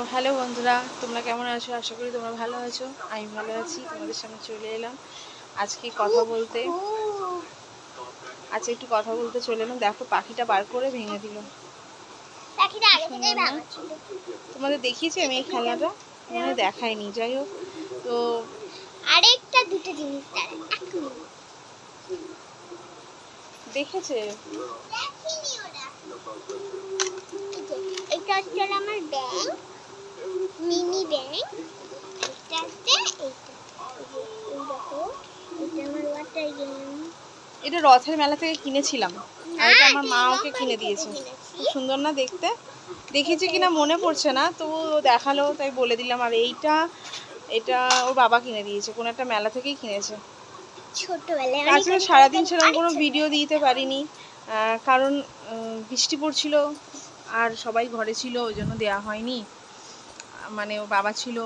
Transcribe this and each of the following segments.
Hello বন্ধুরা তোমরা কেমন আছো? আশা করি তোমরা ভালো আছো। আমি ভালো আছি তোমাদের সামনে চলে এলাম আজকে কথা বলতে। আজকে একটু কথা বলতে চলে এলাম। দেখো পাখিটা বার করে ভেঙে দিল। তোমাদের দেখিয়েছি আমি এই খেলাটা মানে দেখাইনি যাই হোক। তো আরেকটা দুটো জিনিস দেখেছে? এটা হচ্ছে আমার ব্যাংক মিনি ব্যাংক এটা দেখো এটা রথের মেলা থেকে কিনেছিলাম। আর এটা আমার মা ওকে কিনে দিয়েছে। খুব সুন্দর না দেখতে? দেখেছি কিনা মনে পড়ছে না তো দেখাল তাই বলে দিলাম। আর এইটা এটা ওর বাবা কিনে দিয়েছে কোনো একটা মেলা থেকেই কিনেছে। ছোটবেলায় আজকে অনেক সারাদিন সেরকম কোনো ভিডিও দিতে পারিনি কারণ বৃষ্টি পড়ছিল আর সবাই ঘরে ছিল ওই জন্য দেওয়া হয়নি। মানে ও বাবা ছিল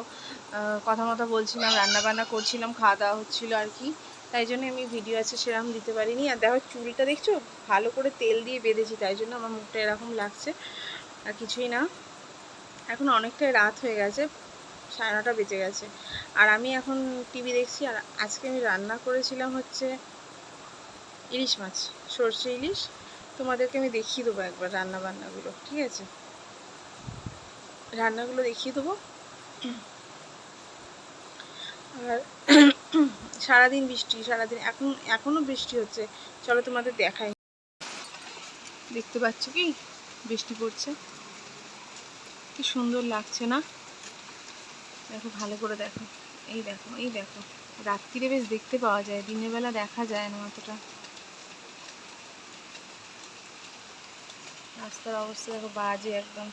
কথা মতো বলছিলাম রান্না বান্না করছিলাম খাওয়া দাওয়া হচ্ছিল আর কি। তাই জন্য আমি ভিডিও আছে সেরকম দিতে পারিনি। আর দেখো চুলটা দেখছ? ভালো করে তেল দিয়ে বেঁধেছি, তাই জন্য আমার মুখটা এরকম লাগছে। আর কিছুই না। এখন অনেকটাই রাত হয়ে গেছে, সাড়ে নটা বেজে গেছে। আর আমি এখন টিভি দেখছি, আর আজকে আমি রান্না করেছিলাম হচ্ছে ইলিশ মাছ, সর্ষে ইলিশ। তোমাদেরকে আমি দেখিয়ে দেবো একবার রান্না বান্নাগুলো ঠিক আছে? রান্নাগুলো দেখিয়ে দেবো। আর সারাদিন বৃষ্টি, সারাদিন এখন এখনও বৃষ্টি হচ্ছে। চলো তোমাদের দেখাই। দেখতে পাচ্ছ কি? বৃষ্টি পড়ছে। কি সুন্দর লাগছে না? দেখো, ভালো করে দেখো। এই দেখো এই দেখো। রাত্রিরে বেশ দেখতে পাওয়া যায়, দিনের বেলা দেখা যায় না অতটা। রাস্তার অবস্থা দেখো বাজে একদম।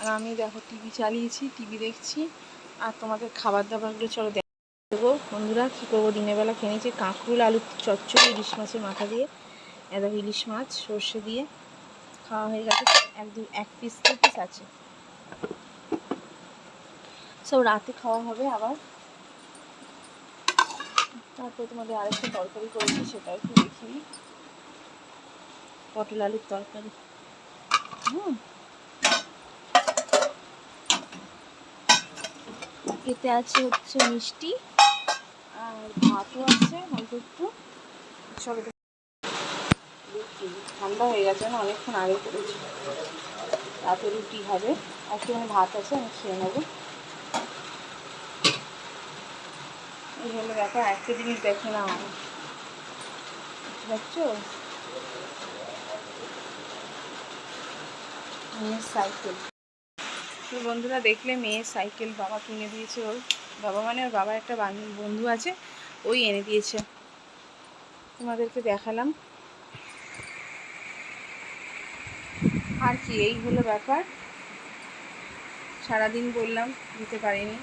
আর আমি দেখো টিভি চালিয়েছি, টিভি দেখছি, আর তোমাদের খাবার দাবারগুলো চলো দেবো। বন্ধুরা, কী করব? দিনের বেলা খেয়েছি কাঁকরুল, আলুর চচ্চড়ি, ইলিশ মাছের মাথা দিয়ে। এত ইলিশ মাছ, সর্ষে দিয়ে। খাওয়া হয়ে গেছে। এক দু এক পিস দু পিস আছে। সব রাতে খাওয়া হবে আবার। তারপর তোমাদের আরেকটা তরকারি করেছি সেটা একটু দেখিনি পটল আলুর তরকারি। হুম। এতে আছে হচ্ছে মিষ্টি আর ভাতও আছে অল্প একটু। ঠান্ডা হয়ে গেছে না, অনেকক্ষণ আগে করেছি। রাতে রুটি হবে। আর একটুখানি ভাত আছে, আমি খেয়ে নেব। এই হলো দেখো একটা জিনিস দেখে না দেখছ? সাইকেল তো বন্ধুরা দেখলে মেয়ের সাইকেল বাবা কিনে দিয়েছে ওর। বাবা মানে ওর বাবার একটা বন্ধু আছে, ওই এনে দিয়েছে। তোমাদেরকে দেখালাম। আর কি, এই হলো ব্যাপার। সারাদিন বললাম, দিতে পারিনি।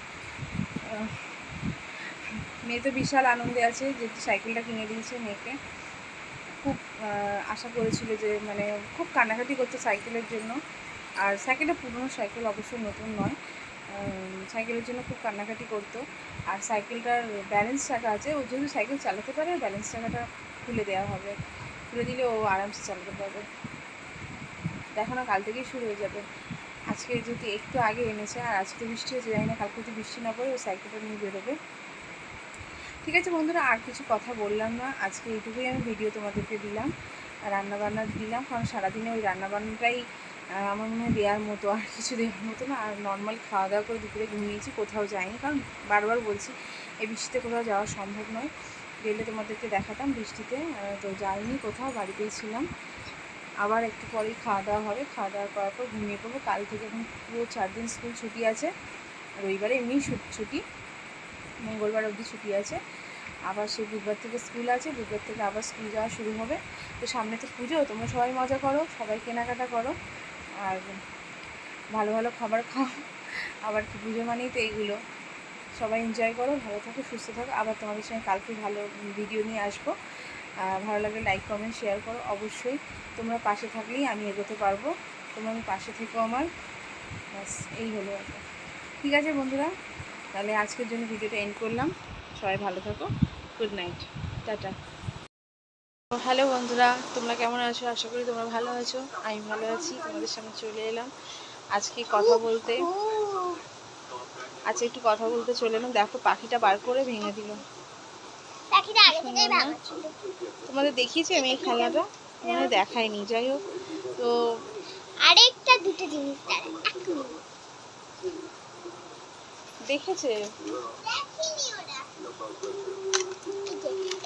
মেয়ে তো বিশাল আনন্দে আছে যে সাইকেলটা কিনে দিয়েছে মেয়েকে। খুব আশা করেছিল যে মানে খুব কান্নাকাটি করতো সাইকেলের জন্য। আর সাইকেলটা পুরনো সাইকেল, অবশ্যই নতুন নয়। সাইকেলের জন্য খুব কান্নাকাটি করতো। আর সাইকেলটার ব্যালেন্স টাকা আছে ও যেহেতু সাইকেল চালাতে পারে ব্যালেন্স টাকাটা খুলে দেওয়া হবে। খুলে দিলে ও আরামসে চালাতে পারবে। দেখো না, কাল থেকেই শুরু হয়ে যাবে। আজকে যদি একটু আগে এনেছে, আর আজকে বৃষ্টি হয়েছে, জানি না কালকে যদি বৃষ্টি না পড়ে ও সাইকেলটা নিয়ে বেরোবে। ঠিক আছে বন্ধুরা, আর কিছু কথা বললাম না। আজকে এইটুকুই আমি ভিডিও তোমাদেরকে দিলাম, রান্নাবান্না দিলাম, কারণ সারাদিনে ওই রান্নাবান্নাটাই আহ, আমার মনে হয় দেওয়ার মতো আর কিছু দেওয়ার মতো না। আর নর্মাল খাওয়া দাওয়া করে দুপুরে ঘুমিয়েছি কোথাও যাইনি। কারণ বারবার বলছি এই বৃষ্টিতে কোথাও যাওয়া সম্ভব নয়। গেলে তোমাদেরকে দেখাতাম বৃষ্টিতে। তো যাইনি কোথাও বাড়িতেই ছিলাম। আবার একটু পরেই খাওয়া দাওয়া হবে। খাওয়া দাওয়া করার পর ঘুমিয়ে পড়ব। কাল থেকে এখন পুরো চার দিন স্কুল ছুটি আছে। রবিবারে এমনি ছুটি মঙ্গলবার অবধি ছুটি আছে। আবার সেই বুধবার থেকে স্কুল আছে। বুধবার থেকে আবার স্কুল যাওয়া শুরু হবে। তো সামনে তো পুজো তোমরা সবাই মজা করো সবাই কেনাকাটা করো। আর ভালো ভালো খাবার খাও। আবার কি পুজো মানেই তো এইগুলো। সবাই এনজয় করো, ভালো থাকো, সুস্থ থাকো। আবার তোমাদের সঙ্গে কালকে ভালো ভিডিও নিয়ে আসব। ভালো লাগলে লাইক কমেন্ট শেয়ার করো। অবশ্যই তোমরা পাশে থাকলেই আমি এগোতে পারব। তোমরা আমি পাশে থেকো আমার। ব্যাস, এই হলো একটা ঠিক আছে বন্ধুরা, তাহলে আজকের জন্য ভিডিওটা এন্ড করলাম। সবাই ভালো থাকো। গুড নাইট টাটা হ্যালো বন্ধুরা তোমরা কেমন আছো? আশা করি তোমরা ভালো আছো। আমি ভালো আছি তোমাদের সামনে চলে এলাম আজকে কথা বলতে। আজকে একটু কথা বলতে চলে এলাম। দেখো পাখিটা বার করে ভেঙে দিল। তোমাদের দেখিয়েছি আমি এই খেলাটা মানে দেখাইনি যাই হোক। তো আরেকটা দুটো জিনিস দেখেছে?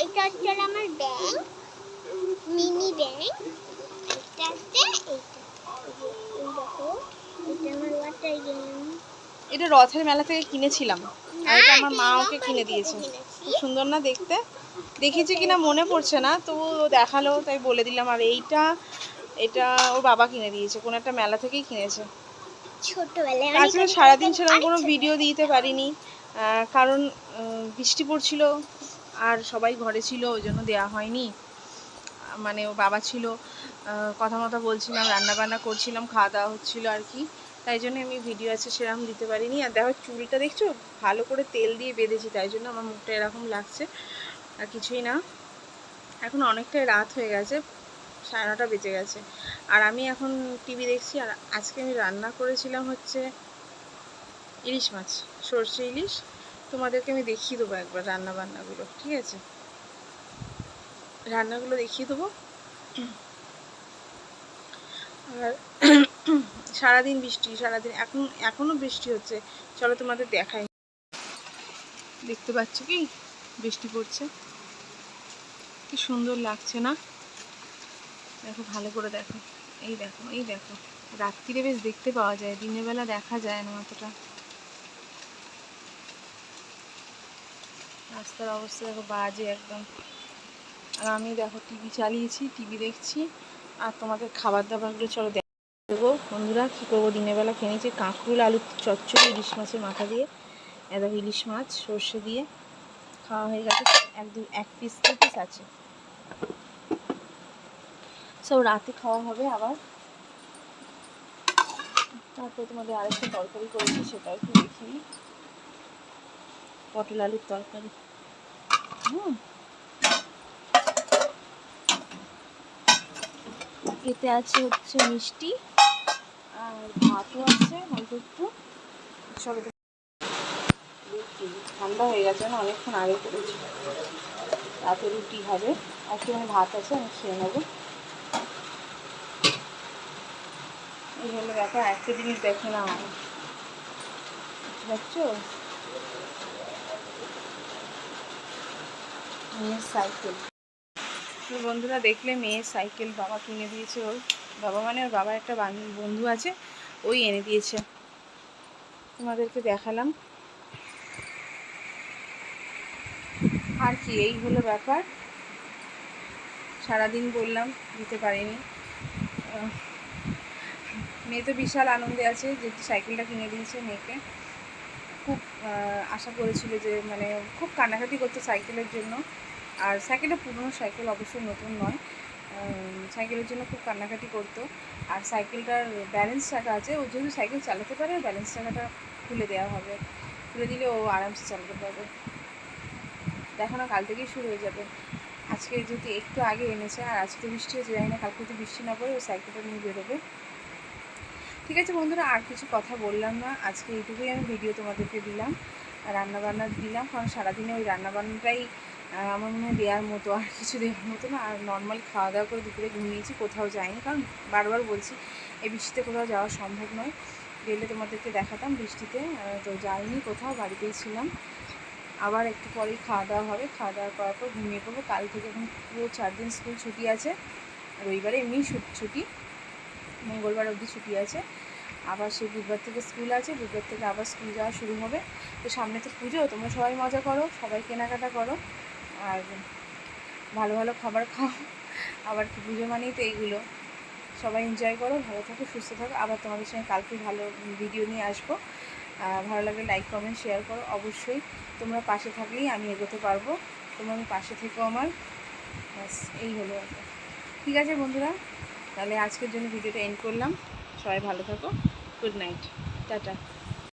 এটা হচ্ছে আমার ব্যাংক মিনি ব্যাংক এটা এটা রথের মেলা থেকে কিনেছিলাম। আর এটা আমার মা ওকে কিনে দিয়েছে। খুব সুন্দর না দেখতে? দেখেছি কিনা মনে পড়ছে না তো ও দেখাল তাই বলে দিলাম আর এইটা এটা ওর বাবা কিনে দিয়েছে কোনো একটা মেলা থেকেই কিনেছে। ছোটবেলায় অনেক সারাদিন সেরকম কোনো। ভিডিও দিতে পারিনি কারণ বৃষ্টি পড়ছিল আর সবাই ঘরে ছিল ওই জন্য দেওয়া হয়নি। মানে ও বাবা ছিল কথা মতো বলছিলাম রান্না বান্না করছিলাম, খাওয়া দাওয়া হচ্ছিল আর কি। তাই জন্য আমি ভিডিও আছে সেরকম দিতে পারিনি। আর দেখো চুলটা দেখছ? ভালো করে তেল দিয়ে বেঁধেছি, তাই জন্য আমার মুখটা এরকম লাগছে। আর কিছুই না। এখন অনেকটাই রাত হয়ে গেছে, সাড়ে নটা বেজে গেছে। আর আমি এখন টিভি দেখছি, আর আজকে আমি রান্না করেছিলাম হচ্ছে ইলিশ মাছ, সর্ষে ইলিশ। তোমাদেরকে আমি দেখিয়ে দেবো একবার রান্না বান্নাগুলো ঠিক আছে? রান্নাগুলো দেখিয়ে দেবো। আর সারাদিন বৃষ্টি, সারাদিন এখন এখনও বৃষ্টি হচ্ছে। চলো তোমাদের দেখাই। দেখতে পাচ্ছ কি? বৃষ্টি পড়ছে। কি সুন্দর লাগছে না? দেখো, ভালো করে দেখো। এই দেখো এই দেখো। রাত্রিরে বেশ দেখতে পাওয়া যায়, দিনের বেলা দেখা যায় না অতটা। রাস্তার অবস্থা দেখো বাজে একদম। আর আমি দেখো টিভি চালিয়েছি, টিভি দেখছি, আর তোমাদের খাবার দাবারগুলো চলো দেবো। বন্ধুরা, কী করব? দিনের বেলা খেয়ে নিয়েছি কাঁকরুল, আলু চচ্চড়ি, ইলিশ মাছের মাথা দিয়ে। এত ইলিশ মাছ, সর্ষে দিয়ে। খাওয়া হয়ে গেছে। এক দু এক পিস দু পিস আছে। সব রাতে খাওয়া হবে আবার। তারপর তোমাদের আরেকটা তরকারি করেছি, সেটাও একটু দেখিনি পটল আলুর তরকারি। হুম। এতে আছে হচ্ছে মিষ্টি আর ভাতও আছে অল্প একটু। সব ঠান্ডা হয়ে গেছে না, অনেকক্ষণ আগে করেছি। রাতে রুটি হবে। আর একটুখানি ভাত আছে, আমি খেয়ে নেব। এই হলো ব্যাপার একটা জিনিস দেখে না। দেখছ? সাইকেল তো বন্ধুরা দেখলে মেয়ের সাইকেল বাবা কিনে দিয়েছে ওর। বাবা মানে ওর বাবার একটা বন্ধু আছে, ওই এনে দিয়েছে। তোমাদেরকে দেখালাম। আর কি, এই হলো ব্যাপার। সারাদিন বললাম, দিতে পারিনি। মেয়ে তো বিশাল আনন্দে আছে যে সাইকেলটা কিনে দিয়েছে মেয়েকে। খুব আশা করেছিল যে মানে খুব কান্নাকাটি করতো সাইকেলের জন্য। আর সাইকেলটা পুরনো সাইকেল অবশ্যই নতুন নয়। সাইকেলের জন্য খুব কান্নাকাটি করতো। আর সাইকেলটার ব্যালেন্স টাকা আছে, ও যেহেতু সাইকেল চালাতে পারে ব্যালেন্স টাকাটা খুলে দেওয়া হবে। খুলে দিলে ও আরামসে চালাতে পারবে। দেখো না, কাল থেকেই শুরু হয়ে যাবে। আজকে যেহেতু একটু আগে এনেছে, আর আজকে তো বৃষ্টি হয়েছে জানি না, কালকে যদি বৃষ্টি না পড়ে ও সাইকেলটা নিয়ে বেরোবে। ঠিক আছে বন্ধুরা, আর কিছু কথা বললাম না। আজকে এইটুকুই আমি ভিডিও তোমাদেরকে দিলাম, রান্নাবান্না দিলাম, কারণ সারাদিনে ওই রান্নাবান্নাটাই আহ, আমার মনে হয় দেওয়ার মতো আর কিছু দেওয়ার মতো না। আর নর্মাল খাওয়া দাওয়া করে দুপুরে ঘুমিয়েছি কোথাও যাইনি। কারণ বারবার বলছি এই বৃষ্টিতে কোথাও যাওয়া সম্ভব নয়। গেলে তোমাদেরকে দেখাতাম বৃষ্টিতে। তো যাইনি কোথাও বাড়িতেই ছিলাম। আবার একটু পরেই খাওয়া দাওয়া হবে। খাওয়া দাওয়া করার পর ঘুমিয়ে পড়ব। কাল থেকে এখন পুরো চার দিন স্কুল ছুটি আছে। রবিবারে এমনি ছুটি। মঙ্গলবার অবধি ছুটি আছে। আবার সেই বুধবার থেকে স্কুল আছে। বুধবার থেকে আবার স্কুল যাওয়া শুরু হবে। তো সামনে তো পুজো তোমরা সবাই মজা করো সবাই কেনাকাটা করো। আর ভালো ভালো খাবার খাও। আবার কি পুজো মানেই তো এইগুলো। সবাই এনজয় করো, ভালো থাকো, সুস্থ থাকো। আবার তোমাদের সঙ্গে কালকে ভালো ভিডিও নিয়ে আসব। ভালো লাগলে লাইক কমেন্ট শেয়ার করো। অবশ্যই তোমরা পাশে থাকলেই আমি এগোতে পারব। তোমরা আমি পাশে থেকো আমার। ব্যাস, এই হলো ব্যাপার ঠিক আছে বন্ধুরা, তাহলে আজকের জন্য ভিডিওটা এন্ড করলাম। সবাই ভালো থাকো। Good night tata.